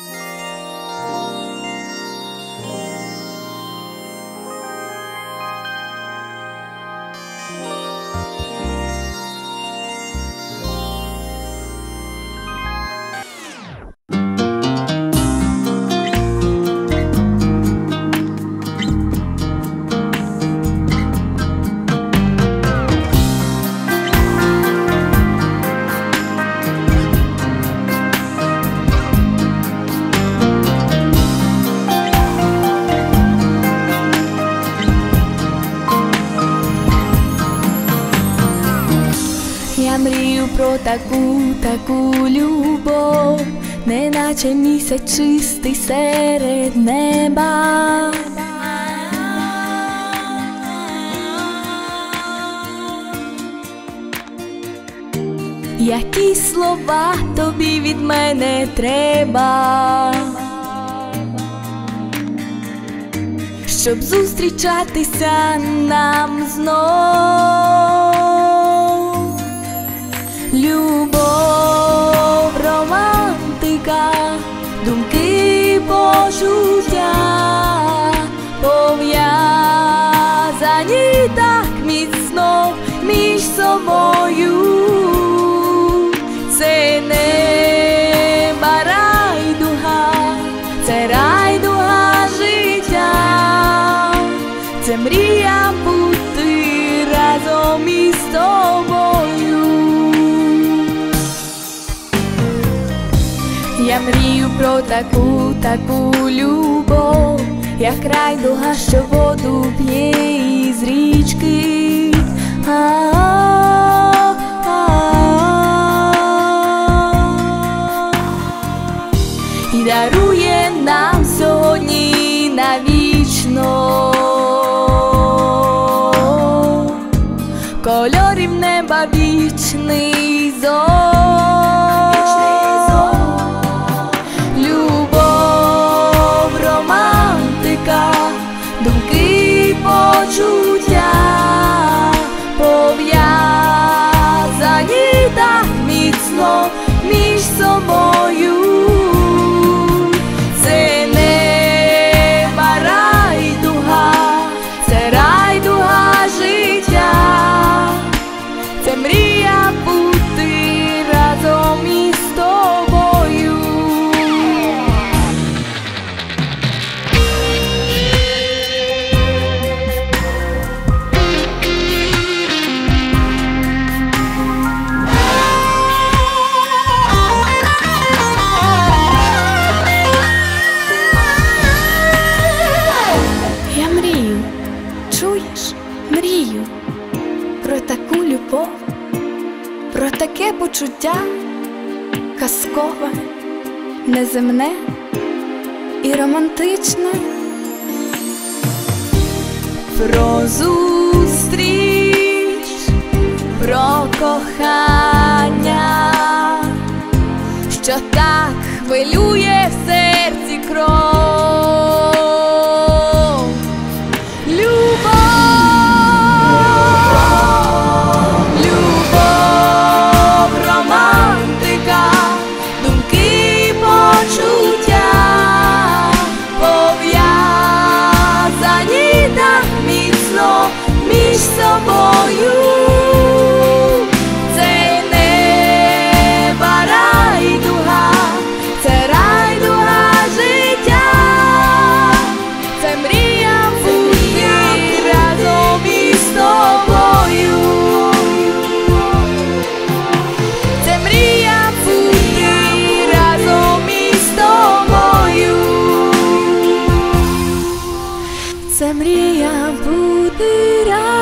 Я мрію про таку, таку любов, неначе місяць чистий серед неба. Які слова тобі від мене треба, щоб зустрічатися нам знов. Між. Це неба райдуга, це райдуга життя, це мрія бути разом із тобою. Я мрію про таку, таку любов, як райдуга, що воду п'є І дарує нам сьогодні навічно кольорів неба вічний зон. Любов, про таке почуття казкове, неземне і романтичне. Про зустріч, про кохання, що так хвилює в серці кров. тобою. Це мрія бути разом